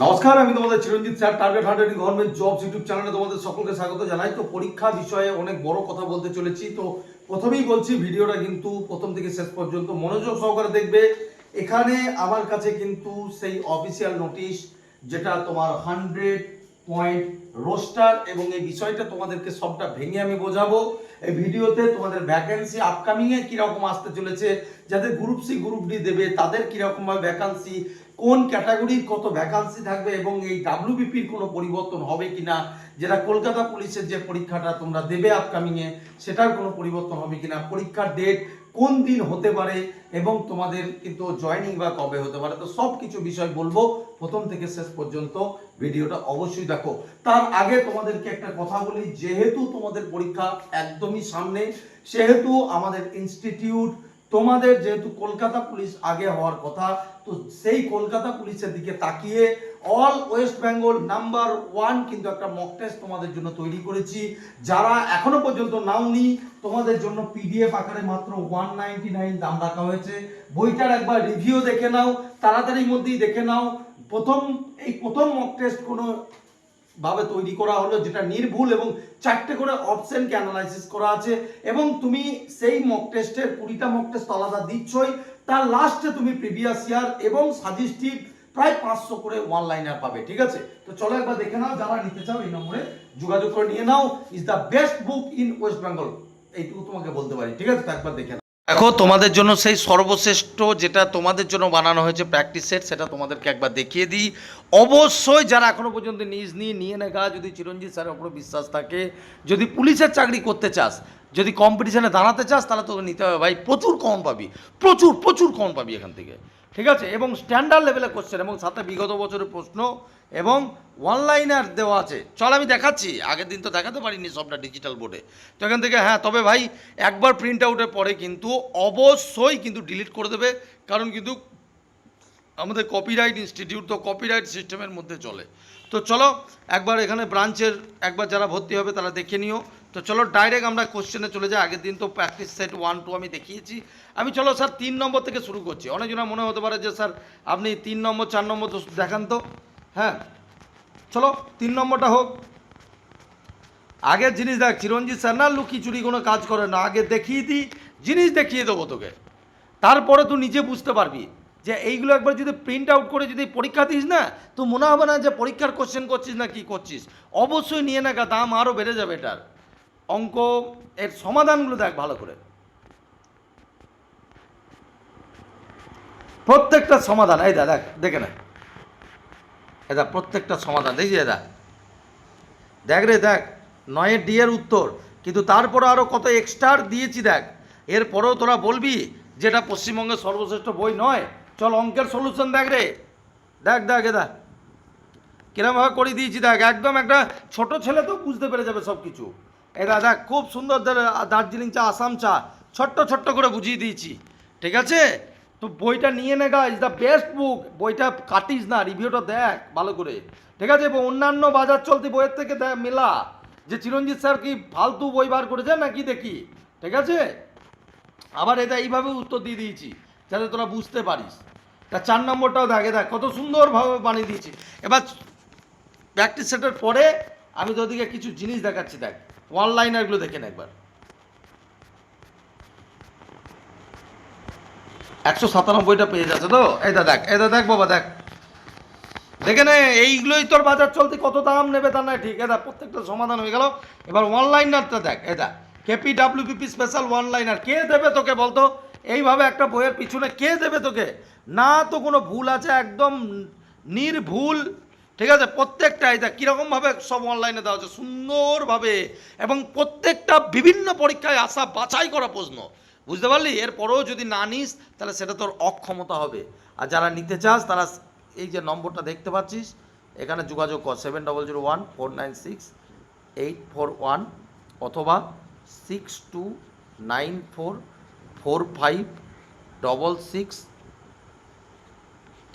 নমস্কার, আমি তোমাদের Chiranjit sir target hundred government jobs YouTube চ্যানেলে তোমাদের সকলকে স্বাগত জানাই। তো পরীক্ষা বিষয়ে অনেক বড় কথা বলতে চলেছি। তো প্রথমেই বলছি, ভিডিওটা কিন্তু প্রথম থেকে শেষ পর্যন্ত মনোযোগ সহকারে দেখবে। এখানে আমার কাছে কিন্তু সেই অফিসিয়াল নোটিশ যেটা তোমার হান্ড্রেড পয়েন্ট রোস্টার এবং এই বিষয়টা তোমাদেরকে সবটা ভেঙে আমি বোঝাবো। এই ভিডিওতে তোমাদের ভ্যাকেন্সি আপকামিংয়ে কীরকম আসতে চলেছে, যাদের গ্রুপ সি গ্রুপ ডি দেবে, তাদের কীরকমভাবে ভ্যাকান্সি কোন ক্যাটাগরির কত ভ্যাকান্সি থাকবে এবং এই ডাব্লিউবিপির কোনো পরিবর্তন হবে কিনা, যেটা কলকাতা পুলিশের যে পরীক্ষাটা তোমরা দেবে আপকামিংয়ে সেটার কোনো পরিবর্তন হবে কিনা, পরীক্ষার ডেট কোন দিন হতে পারে এবং তোমাদের কিন্তু জয়নিং বা কবে হতে পারে, তো সব কিছু বিষয় বলব প্রথম থেকে শেষ পর্যন্ত ভিডিওটা অবশ্যই দেখো। তার আগে তোমাদেরকে একটা কথা বলি, যেহেতু তোমাদের পরীক্ষা একদমই সামনে, সেহেতু আমাদের ইনস্টিটিউট তোমাদের যেহেতু কলকাতা পুলিশ আগে হওয়ার কথা, তো সেই কলকাতা পুলিশের দিকে তাকিয়ে all West Bengal number one কিন্তু একটা মক টেস্ট তোমাদের জন্য তৈরি করেছি। যারা এখনও পর্যন্ত নাওনি, তোমাদের জন্য পিডিএফ আকারে মাত্র ওয়ান নাইনটি নাইন দাম রাখা হয়েছে। বইটার একবার রিভিউ দেখে নাও, তাড়াতাড়ির মধ্যেই দেখে নাও। প্রথম, এই প্রথম মক টেস্ট কোনো ভাবে তৈরি করা হলো যেটা নির্ভুল এবং চারটে করে অপশনকে অ্যানালাইসিস করা আছে এবং তুমি সেই মক টেস্টের কুড়িটা মক টেস্ট আলাদা দিচ্ছই। তার লাস্টে তুমি প্রিভিয়াস ইয়ার এবং সাজেস্টিভ প্রায় পাঁচশো করে ওয়ান লাইনার পাবে, ঠিক আছে? তো চলো একবার দেখে নাও, যারা নিতে চাও এই নম্বরে যোগাযোগ করে নিয়ে নাও। Is the best book in West Bengal এইটুকু তোমাকে বলতে পারি, ঠিক আছে? একবার দেখে দেখো, তোমাদের জন্য সেই সর্বশ্রেষ্ঠ যেটা তোমাদের জন্য বানানো হয়েছে প্র্যাকটিস সেট সেটা তোমাদেরকে একবার দেখিয়ে দিই। অবশ্যই যারা এখনও পর্যন্ত নিজ নিয়ে নিয়ে নেগা যদি চিরঞ্জিত স্যারের উপরে বিশ্বাস থাকে, যদি পুলিশের চাকরি করতে চাস, যদি কম্পিটিশনে দাঁড়াতে চাস, তাহলে তোকে নিতে হবে ভাই প্রচুর কম পাবি, প্রচুর প্রচুর কম পাবি এখান থেকে। ঠিক আছে? এবং স্ট্যান্ডার্ড লেভেলের কোশ্চেন এবং সাথে বিগত বছরের প্রশ্ন, এবং অনলাইনার দেওয়া আছে। চল, আমি দেখাচ্ছি। আগের দিন তো দেখাতে পারিনি সবটা ডিজিটাল বোর্ডে তো এখান থেকে হ্যাঁ তবে ভাই, একবার প্রিন্ট আউটের পরে কিন্তু অবশ্যই কিন্তু ডিলিট করে দেবে, কারণ কিন্তু আমাদের কপিরাইট ইনস্টিটিউট তো কপিরাইট সিস্টেমের মধ্যে চলে। তো চলো, একবার এখানে ব্রাঞ্চের একবার যারা ভর্তি হবে তারা দেখে নিও। তো চলো ডাইরেক্ট আমরা কোশ্চেনে চলে যাই। আগের দিন তো প্র্যাকটিস সেট ওয়ান টু আমি দেখিয়েছি। আমি চলো স্যার তিন নম্বর থেকে শুরু করছি। অনেকজনের মনে হতে পারে যে স্যার আপনি তিন নম্বর, চার নম্বর তো দেখান তো। হ্যাঁ চলো তিন নম্বরটা হোক। আগের জিনিস দেখ, চিরঞ্জিত স্যার না লুকি চুরি কোনো কাজ করে না। আগে দেখিয়ে দিই, জিনিস দেখিয়ে দেবো তোকে। তারপরে তুই নিজে বুঝতে পারবি যে এইগুলো একবার যদি প্রিন্ট আউট করে যদি পরীক্ষা দিস না, তো মনে হবে না যে পরীক্ষার কোশ্চেন করছিস না কি করছিস। অবশ্যই নিয়ে না দাম আরও বেড়ে যাবে এটার। অঙ্ক এর সমাধানগুলো দেখ ভালো করে। প্রত্যেকটা সমাধান, এই দা, দেখ, দেখে না। এটা প্রত্যেকটা সমাধান দেখছি দাদা। দেখ রে, দেখ, নয়ের ডি এর উত্তর, কিন্তু তারপরে আরও কত এক্সট্রা দিয়েছি দেখ। এরপরেও তোরা বলবি যেটা পশ্চিমবঙ্গের সর্বশ্রেষ্ঠ বই নয়, চল অঙ্কের সলিউশন দেখ রে। দেখ দেখ এদা কিরমভাবে করে দিয়েছি দেখ, একদম একটা ছোট ছেলে তো বুঝতে পেরে যাবে সব কিছু এটা দেখ খুব সুন্দর দার্জিলিং চা, আসাম চা, ছোট্ট ছোট্ট করে বুঝিয়ে দিয়েছি। ঠিক আছে? তো বইটা নিয়ে নে গা ইজ দ্য বেস্ট বুক বইটা কাটিস না রিভিউটা দেখ, ভালো করে। ঠিক আছে? এবং অন্যান্য বাজার চলতি বইয়ের থেকে দেখ, মেলা। যে চিরঞ্জিত স্যার কি ফালতু বই বার করেছে নাকি দেখি? ঠিক আছে? আবার এটা এইভাবে উত্তর দিয়ে দিয়েছি, যাতে তোরা বুঝতে পারিস। তা চার নম্বরটাও দেখে, দেখ, কত সুন্দরভাবে বানিয়ে দিয়েছি। এবার প্র্যাকটিস সেটের পরে আমি তোদিকে কিছু জিনিস দেখাচ্ছি, দেখ। অনলাইনারগুলো দেখে নে একবার। একশো সাতানব্বইটা পেয়ে যাচ্ছে তো? এটা দেখ এটা দেখ বাবা, দেখ। দেখে নে, এইগুলোই তোর বাজার চলতে কত দাম নেবে তা না ঠিক। এটা প্রত্যেকটা সমাধান হয়ে গেল। এবার অনলাইনারটা দেখ এটা KP WPP special one liner কে দেবে তোকে বলতো? এইভাবে একটা বইয়ের পিছনে কে দেবে তোকে? না তো কোনো ভুল আছে, একদম নির্ভুল ঠিক আছে? প্রত্যেকটা এটা কীরকমভাবে সব অনলাইনে দেওয়া হচ্ছে? সুন্দরভাবে এবং প্রত্যেকটা বিভিন্ন পরীক্ষায় আসা বাছাই করা প্রশ্ন। বুঝতে পারলি? এরপরেও যদি না নিস, তাহলে সেটা তোর অক্ষমতা হবে। আর যারা নিতে চাস, তারা এই যে নম্বরটা দেখতে পাচ্ছিস, এখানে যোগাযোগ কর। Seven double zero one four nine six eight four one অথবা six two nine four four five double six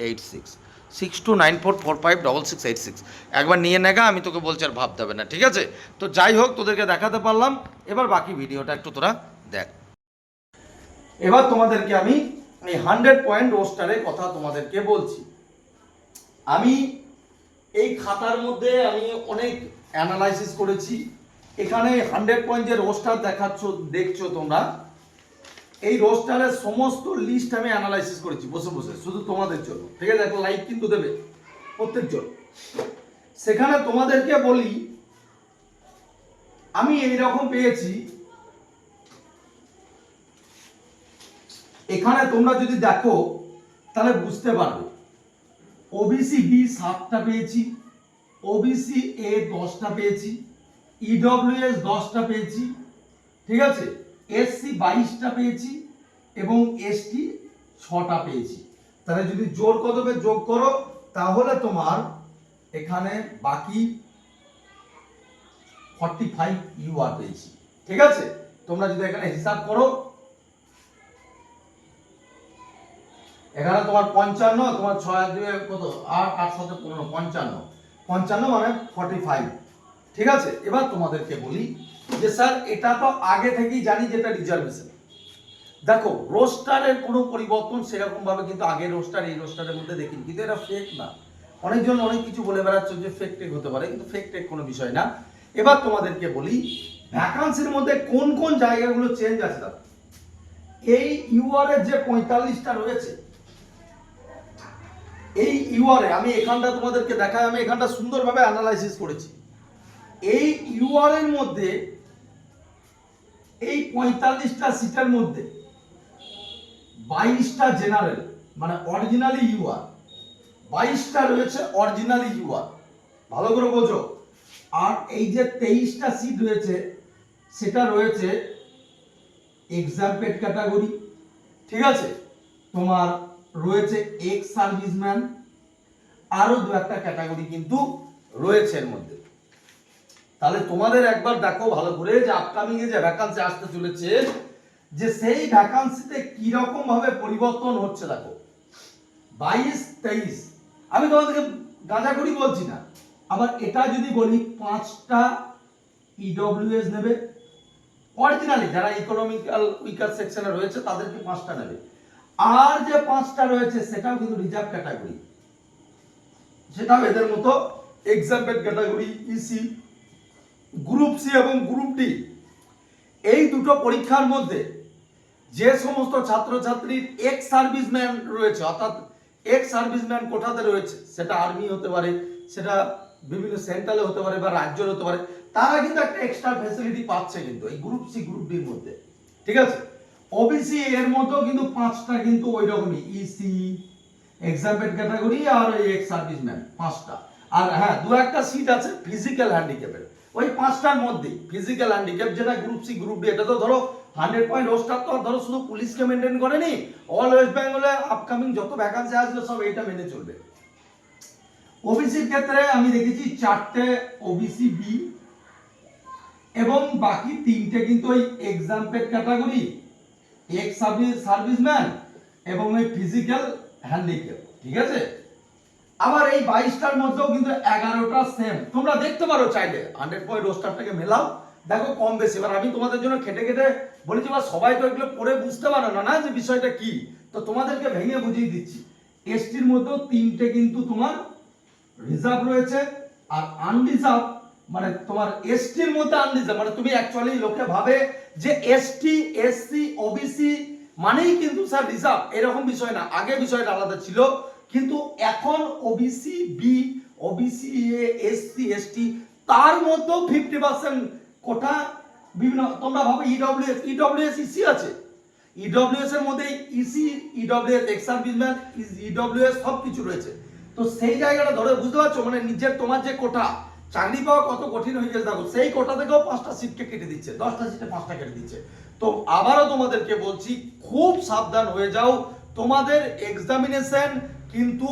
eight six six two nine four four five double six eight six একবার নিয়ে নেগা, আমি তোকে বলছি আর ভাবতে হবে না, ঠিক আছে? তো যাই হোক, তোদেরকে দেখাতে পারলাম। এবার বাকি ভিডিওটা একটু তোরা দেখ। এবার তোমাদেরকে আমি এই হান্ড্রেড পয়েন্ট রোস্টারের কথা তোমাদেরকে বলছি। আমি এই খাতার মধ্যে আমি অনেক অ্যানালাইসিস করেছি। এখানে হান্ড্রেড পয়েন্ট যে রোস্টার দেখাচ্ছ, দেখছ তোমরা? এই রোস্টারের সমস্ত লিস্ট আমি অ্যানালাইসিস করেছি, বসে বসে, শুধু তোমাদের জন্য। ঠিক আছে? একটা লাইক কিন্তু দেবে প্রত্যেকজন সেখানে তোমাদেরকে বলি, আমি এই রকম পেয়েছি, এখানে তোমরা যদি দেখো, তাহলে বুঝতে পারবে। ওবিসি বি সাতটা পেয়েছি ওবিসি এ দশটা পেয়েছি E ইডব্লিউএস দশটা পেয়েছি, ঠিক আছে? এসসি বাইশটা পেয়েছি এবং এসটি ছটা পেয়েছি। তাহলে যদি জোর কদমে যোগ করো, তাহলে তোমার এখানে বাকি ফর্টি ফাইভ ইউআর পেয়েছি। ঠিক আছে? তোমরা যদি এখানে হিসাব করো, এখানে তোমার পঞ্চান্ন, তোমার ছয় দুয়ে কত? আট আট সাথে পনেরো, পঞ্চান্ন। পঞ্চান্ন মানে ফর্টি ফাইভ ঠিক আছে? এবার তোমাদেরকে বলি যে, স্যার, এটা তো আগে থেকেই জানি যে এটা রিজার্ভেশন দেখো, রোস্টারের কোনো পরিবর্তন সেরকম ভাবে কিন্তু আগের রোস্টার, এই রোস্টারের মধ্যে দেখিনি। কিন্তু এটা ফেক না। অনেকজন অনেক কিছু বলে বেড়াচ্ছে যে ফেক টেক হতে পারে, কিন্তু ফেক টেক কোনো বিষয় না। এবার তোমাদেরকে বলি ভ্যাকান্সির মধ্যে কোন কোন জায়গাগুলো চেঞ্জ আছে দাদা? এই ইউআর এর যে পঁয়তাল্লিশটা রয়েছে, এই ইউআরএ আমি এখানটা তোমাদেরকে দেখাই, আমি এখানটা সুন্দরভাবে অ্যানালাইসিস করেছি। এই ইউআর এর মধ্যে, এই পঁয়তাল্লিশটা সিটের মধ্যে বাইশটা জেনারেল মানে অরিজিনালি ইউআর বাইশটা রয়েছে অরিজিনালি ইউআর ভালো করে বোঝো। আর এই যে তেইশটা সিট রয়েছে, সেটা রয়েছে এক্সাম্পেড ক্যাটাগরি ঠিক আছে? তোমার রয়েছে এক্স সার্ভিসম্যান আরও দু একটা ক্যাটাগরি কিন্তু রয়েছে এর মধ্যে। তাহলে তোমাদের একবার দেখো ভালো করে যে আপকামিং এ যে ভ্যাকান্সি আসতে চলেছে, যে সেই ভ্যাকান্সিতে কি রকম ভাবে পরিবর্তন হচ্ছে দেখো। বাইশ তেইশ। আমি তোমাদেরকে গাঁজা করি বলছি না। আবার এটা যদি বলি, পাঁচটা ইডব্লিউএস নেবে। অরিজিনালি যারা ইকোনমিক্যাল উইকার সেকশনে রয়েছে, তাদেরকে পাঁচটা নেবে। আর যে পাঁচটা রয়েছে, সেটাও কিন্তু রিজার্ভ ক্যাটাগরি সেটাও এদের মতো exempted category EC group C এবং গ্রুপ ডি, এই দুটো পরীক্ষার মধ্যে যে সমস্ত ছাত্রছাত্রীর এক্স সার্ভিসম্যান রয়েছে, অর্থাৎ এক্স সার্ভিসম্যান কোঠাতে রয়েছে, সেটা আর্মি হতে পারে, সেটা বিভিন্ন সেন্ট্রালে হতে পারে বা রাজ্যের হতে পারে, তারা কিন্তু একটা এক্সট্রা ফ্যাসিলিটি পাচ্ছে কিন্তু, এই গ্রুপ সি গ্রুপ ডির মধ্যে। ঠিক আছে? ওবিসি এর মধ্যেও কিন্তু পাঁচটা কিন্তু ওই রকমই E ইসি এক্সাম্পেড ক্যাটাগরি আর এক্স সার্ভিসম্যান পাঁচটা। আর হ্যাঁ দু একটা সিট আছে ফিজিক্যাল হ্যান্ডিক্যাপের ওই পাঁচটার মধ্যে ফিজিক্যাল হ্যান্ডিক্যাপ যেটা গ্রুপ সি গ্রুপ ডি এটা তো ধরো হান্ড্রেড পয়েন্ট রোস্টার তো ধরো শুধু পুলিশকে মেনটেন করেনি অল ওয়েস্ট বেঙ্গলে আপকামিং যত ভ্যাকান্সি আসবে সব এটা মেনে চলবে। ওবিসির ক্ষেত্রে আমি দেখেছি চারটে ওবিসি বি এবং বাকি তিনটে কিন্তু ওই exempted category ex service serviceman এবং ওই ফিজিক্যাল হ্যান্ডিক্যাপ ঠিক আছে? আবার এই বাইশটার মধ্যেও কিন্তু এগারোটা সেম তোমরা দেখতে পারো চাইলে। হান্ড্রেড পয়েন্ট রোস্টারটাকে মেলাও। দেখো কম বেশি। এবার আমি তোমাদের জন্য খেটে খেটে বলেছি বা সবাই তো এগুলো পড়ে বুঝতে পারো না না? যে বিষয়টা কি? তো তোমাদেরকে ভেঙে বুঝিয়ে দিচ্ছি। এসটির মধ্যেও তিনটে কিন্তু তোমার রিজার্ভ রয়েছে। আর আনরিজার্ভ মানে তোমার এসটির মধ্যে আনরিজার্ভ মানে তুমি অ্যাকচুয়ালি লোকে ভাবে যে এসটি, এসসি, ওবিসি মানেই কিন্তু স্যার রিজার্ভ এরকম বিষয় না। আগে বিষয়টা আলাদা ছিল। কিন্তু এখন OBC B OBC A SC ST তার মধ্যেও ফিফটি পার্সেন্ট কোটা বিভিন্ন, তোমরা ভাবে E ইডব্লিউএস ইডব্লিউএস ইসি আছে। ইডব্লিউএস এর মধ্যে EC EWS ex serviceman EWS সব কিছু রয়েছে। তো সেই জায়গাটা ধরে বুঝতে পারছ? মানে নিজের, তোমার যে কোটা, চাকরি পাওয়া কত কঠিন হয়ে গেছে, দেখো, সেই কোটা থেকেও পাঁচটা সিটকে কেটে দিচ্ছে, দশটা সিটে পাঁচটা কেটে দিচ্ছে। তো আবারও তোমাদেরকে বলছি, খুব সাবধান হয়ে যাও। তোমাদের এক্সামিনেশন কিন্তু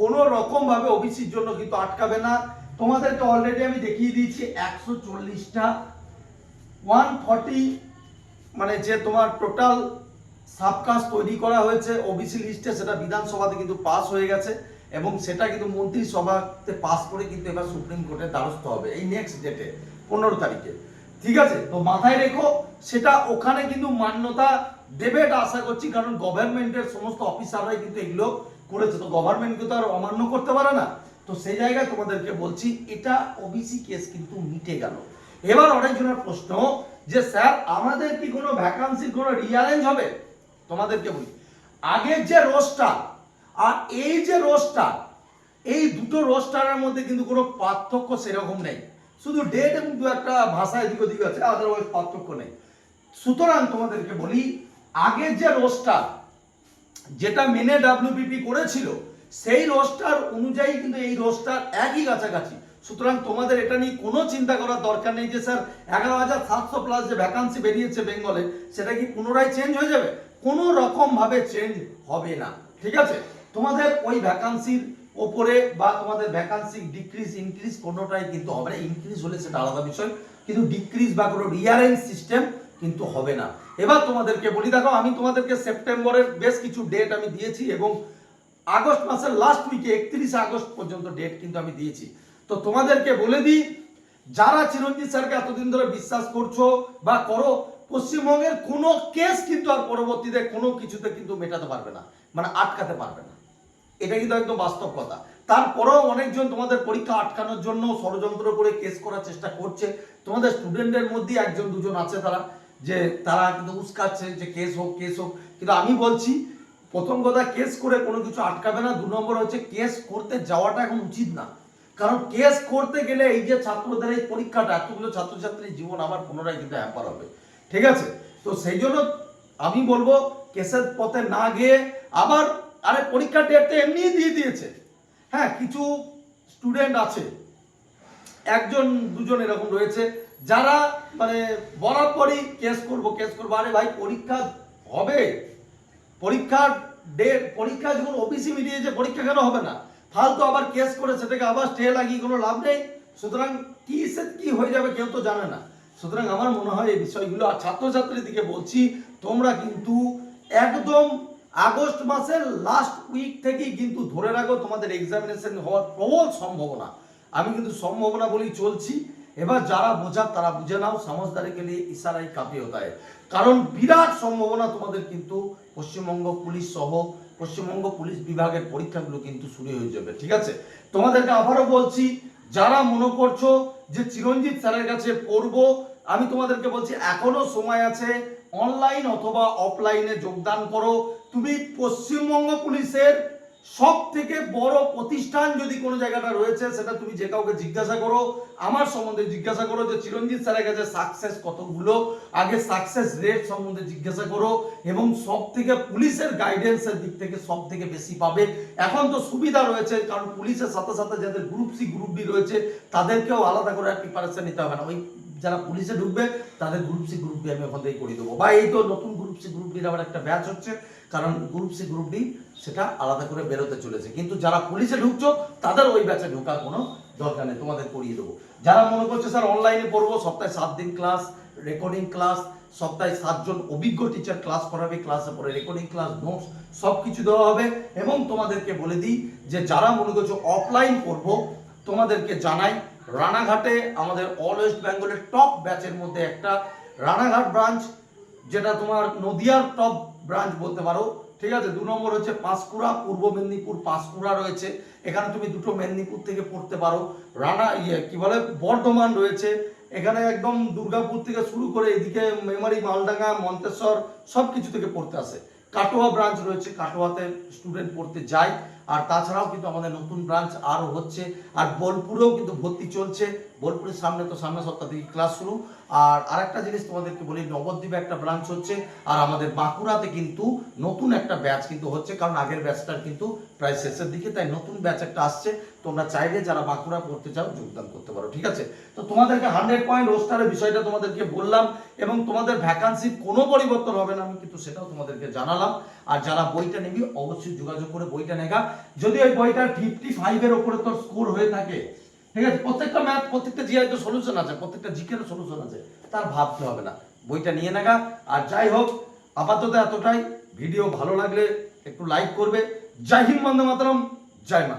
কোনো রকম ভাবে ওবিসির জন্য কিন্তু আটকাবে না। তোমাদেরকে অলরেডি আমি দেখিয়ে দিয়েছি একশো চল্লিশটা। ওয়ান ফর্টি মানে যে তোমার টোটাল সাবকাস্ট তৈরি করা হয়েছে, ওবিসি লিস্টে সেটা বিধানসভাতে কিন্তু পাস হয়ে গেছে এবং সেটা কিন্তু মন্ত্রিসভাতে পাস করে কিন্তু এবার সুপ্রিম কোর্টের দ্বারস্থ হবে এই নেক্সট ডেটে পনেরো তারিখে। ঠিক আছে? তো মাথায় রেখো, সেটা ওখানে কিন্তু মান্যতা দেবে এটা আশা করছি, কারণ গভর্নমেন্টের সমস্ত অফিসাররাই কিন্তু এগুলো করেছে, তো গভর্নমেন্ট কিন্তু আর অমান্য করতে পারে না। তো সেই জায়গায় তোমাদেরকে বলছি, এটা ওবিসি কেস কিন্তু মিটে গেল। এবার অনেকজনের প্রশ্ন, যে স্যার, আমাদের কি কোনো ভ্যাকান্সির কোনো রিয়ারেঞ্জ হবে? তোমাদেরকে বলি আগের যে রোস্টার আর এই যে রোস্টার এই দুটো রোস্টারের মধ্যে কিন্তু কোনো পার্থক্য সেরকম নেই। শুধু ডেট এবং দু একটা ভাষা এদিক ওদিক আছে আদারওয়াইজ পার্থক্য নেই। সুতরাং তোমাদেরকে বলি আগের যে রোস্টার যেটা মেনে ডাব্লিউবিপি করেছিল, সেই রোস্টার অনুযায়ী কিন্তু এই রোস্টার একই কাছাকাছি। সুতরাং তোমাদের এটা নিয়ে কোনো চিন্তা করার দরকার নেই যে, স্যার, এগারো হাজার সাতশো প্লাস যে ভ্যাকান্সি বেরিয়েছে বেঙ্গলে, সেটা কি পুনরায় চেঞ্জ হয়ে যাবে? কোনো রকম ভাবে চেঞ্জ হবে না। ঠিক আছে? তোমাদের ওই ভ্যাকান্সির ওপরে বা তোমাদের ভ্যাকান্সি ডিক্রিজ ইনক্রিজ কোনোটাই কিন্তু হবে না। ইনক্রিজ হলে সেটা আলাদা বিষয়, কিন্তু ডিক্রিজ বা কোনো রিয়ারেঞ্জ সিস্টেম কিন্তু হবে না। এবার তোমাদেরকে বলি, দেখো, আমি তোমাদেরকে সেপ্টেম্বরের বেশ কিছু ডেট আমি দিয়েছি এবং আগস্ট মাসের লাস্ট উইকে একত্রিশে আগস্ট পর্যন্ত ডেট কিন্তু আমি দিয়েছি। তো তোমাদেরকে বলে দিই, যারা চিরঞ্জিত স্যারকে এতদিন ধরে বিশ্বাস করছ বা করো, পশ্চিমবঙ্গের কোনো কেস কিন্তু আর পরবর্তীতে কোনো কিছুতে কিন্তু মেটাতে পারবে না মানে আটকাতে পারবে না। এটা কিন্তু একদম বাস্তব কথা। তারপরেও অনেকজন তোমাদের পরীক্ষা আটকানোর জন্য ষড়যন্ত্র করে কেস করার চেষ্টা করছে। তোমাদের স্টুডেন্টের মধ্যে একজন, দুজন আছে তারা। যে তারা কিন্তু উস্কাচ্ছে যে কেস হোক কেস হোক। কিন্তু আমি বলছি, প্রথম কথা কেস করে কোনো কিছু আটকাবে না। দু নম্বর হচ্ছে কেস করতে যাওয়াটা এখন উচিত না। কারণ কেস করতে গেলে এই যে ছাত্রদের এই পরীক্ষাটা, এতগুলো ছাত্রছাত্রীর জীবন আবার পুনরায় কিন্তু হ্যাপার হবে। ঠিক আছে? তো সেই জন্য আমি বলব, কেসের পথে না গিয়ে আবার আরে পরীক্ষার ডেটটা এমনিই দিয়ে দিয়েছে। হ্যাঁ কিছু স্টুডেন্ট আছে। একজন, দুজন এরকম রয়েছে। যারা মানে বরাবরই কেস করব কেস করব। আরে ভাই, পরীক্ষা হবে। পরীক্ষার ডেট পরীক্ষা যখন অফিসে মিলিয়েছে পরীক্ষা কেন হবে না? ফালতু আবার কেস করে সেটাকে আবার স্টে লাগিয়ে কোনো লাভ নেই। সুতরাং কি সে কি হয়ে যাবে কেউ তো জানে না। সুতরাং আমার মনে হয় এই বিষয়গুলো, আর ছাত্রছাত্রীর দিকে বলছি, তোমরা কিন্তু একদম আগস্ট মাসের লাস্ট উইক থেকেই কিন্তু ধরে রাখো, তোমাদের এক্সামিনেশন হওয়ার প্রবল সম্ভাবনা। আমি কিন্তু সম্ভাবনা বলেই চলছি। এবার যারা বোঝার তারা বুঝে নাও, সমঝদারি কে লিয়ে ইশারাই কাফি হতা है কারণ বিরাট সম্ভাবনা তোমাদের কিন্তু পশ্চিমবঙ্গ পুলিশ সহ, পশ্চিমবঙ্গ পুলিশ বিভাগের পরীক্ষাগুলো কিন্তু শুরু হয়ে যাবে, ঠিক আছে? তোমাদেরকে আবারও বলছি, যারা মনে করছ যে চিরঞ্জিত স্যারের কাছে পড়ব, আমি তোমাদেরকে বলছি, এখনও সময় আছে অনলাইন অথবা অফলাইনে যোগদান করো। তুমি পশ্চিমবঙ্গ পুলিশের সব থেকে বড় প্রতিষ্ঠান যদি কোনো জায়গাটা রয়েছে, সেটা তুমি যে কাউকে জিজ্ঞাসা করো, আমার সম্বন্ধে জিজ্ঞাসা করো যে চিরঞ্জিত স্যারের কাছে সাকসেস কতগুলো, আগে সাকসেস রেট সম্বন্ধে জিজ্ঞাসা করো, এবং সব থেকে পুলিশের গাইডেন্সের দিক থেকে সব থেকে বেশি পাবে। এখন তো সুবিধা রয়েছে, কারণ পুলিশের সাথে সাথে যাদের গ্রুপ সি গ্রুপ ডি রয়েছে, তাদেরকেও আলাদা করে প্রিপারেশন নিতে হবে না। ওই যারা পুলিশে ঢুকবে, তাদের গ্রুপ সি গ্রুপ ডি আমি ওখান থেকে করে দেবো। বা এই তো নতুন গ্রুপ সি গ্রুপ ডির আবার একটা ব্যাচ হচ্ছে, কারণ গ্রুপ সি গ্রুপ ডি সেটা আলাদা করে বেরোতে চলেছে। কিন্তু যারা পুলিশে ঢুকছো, তাদের ওই ব্যাচে ঢোকার কোনো দরকার নেই, তোমাদের করিয়ে দেবো। যারা মনে করছে, স্যার অনলাইনে পড়ব, সপ্তাহে সাত দিন ক্লাস রেকর্ডিং ক্লাস সপ্তাহে সাতজন অভিজ্ঞ টিচার ক্লাস করাবে ক্লাসে পরে রেকর্ডিং ক্লাস নোটস সব কিছু দেওয়া হবে। এবং তোমাদেরকে বলে দিই যে, যারা মনে করছ অফলাইন পড়ব, তোমাদেরকে জানাই, রানাঘাটে আমাদের অল ওয়েস্ট বেঙ্গলের টপ ব্যাচের মধ্যে একটা রানাঘাট ব্রাঞ্চ যেটা তোমার নদিয়ার টপ ব্রাঞ্চ বলতে পারো। ঠিক আছে, দু নম্বর হচ্ছে পাঁশকুড়া, পূর্ব মেদিনীপুর পাঁশকুড়া রয়েছে। এখানে তুমি দুটো মেদিনীপুর থেকে পড়তে পারো। রানা ইয়ে কী বলে, বর্ধমান রয়েছে। এখানে একদম দুর্গাপুর থেকে শুরু করে এদিকে মেমারি, মালডাঙ্গা, মন্তেশ্বর সব কিছু থেকে পড়তে আসে। কাটোয়া ব্রাঞ্চ রয়েছে, কাটোয়াতে স্টুডেন্ট পড়তে যায়। আর তাছাড়াও কিন্তু আমাদের নতুন ব্রাঞ্চ আরও হচ্ছে। আর বোলপুরেও কিন্তু ভর্তি চলছে। বোলপুরের সামনে তো সামনে সপ্তাহ থেকে ক্লাস শুরু। আর আরেকটা জিনিস তোমাদেরকে বলি, নবদ্বীপে একটা ব্রাঞ্চ হচ্ছে। আর আমাদের বাঁকুড়াতে কিন্তু নতুন একটা ব্যাচ কিন্তু হচ্ছে, কারণ আগের ব্যাচটার কিন্তু প্রায় শেষের দিকে, তাই নতুন ব্যাচ একটা আসছে। তোমরা চাইলে যারা বাঁকুড়া পড়তে চাও, যোগদান করতে পারো, ঠিক আছে? তো তোমাদেরকে হান্ড্রেড পয়েন্ট রোস্টারের বিষয়টা তোমাদেরকে বললাম, এবং তোমাদের ভ্যাকান্সির কোনো পরিবর্তন হবে না, আমি কিন্তু সেটাও তোমাদেরকে জানালাম। আর যারা বইটা নিবি, অবশ্যই যোগাযোগ করে বইটা নেগা। যদি ওই বইটা ফিফটি ফাইভের ওপরে তোর স্কোর হয়ে থাকে, ঠিক আছে? প্রত্যেকটা ম্যাথ প্রত্যেকটা জিআই তো সলিউশন আছে, প্রত্যেকটা জিকের সলিউশন আছে, তার ভাবতে হবে না। বইটা নিয়ে নেগা, আর যাই হোক, আপাতত এতটাই। ভিডিও ভালো লাগলে একটু লাইক করবে। জয় হিন্দ বন্দে মাতরম, জয় মা